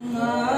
Ah.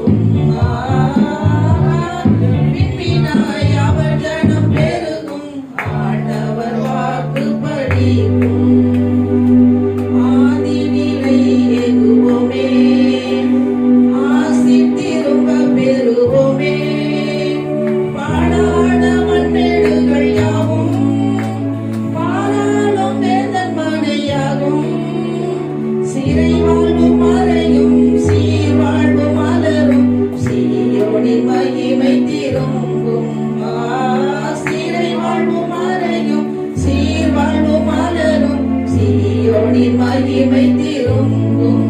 மகிமை திரும்பும்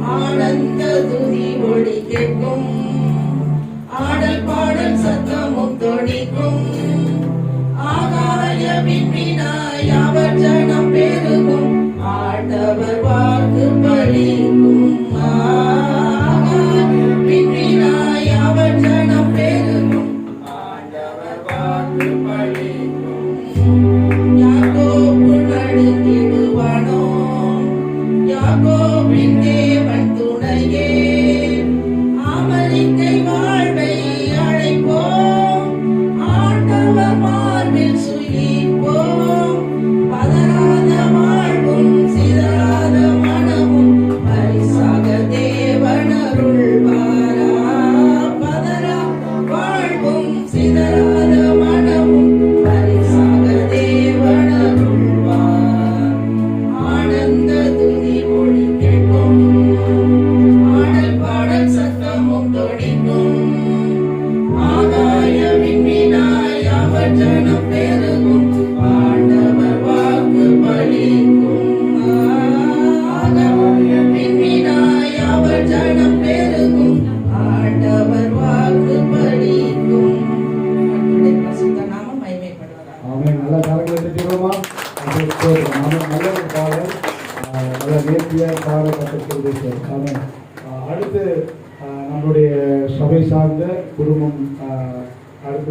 ஆனந்த துதி ஒளி கேட்கும். ஆடல் பாடல் சத்தமும் தொடிக்கும் Jacob. வசனம் பெருகும் ஆண்டவர் வாக்கு பலிக்கும் அவர் ஜனம் பெருகும் ஆண்டவர் வாக்கு பலிக்கும் பிரசித்த நாமம் மகிமைப்படுவார் அவன் அடுத்து நம்மளுடைய சபை சார்ந்த குடும்பம் அடுத்து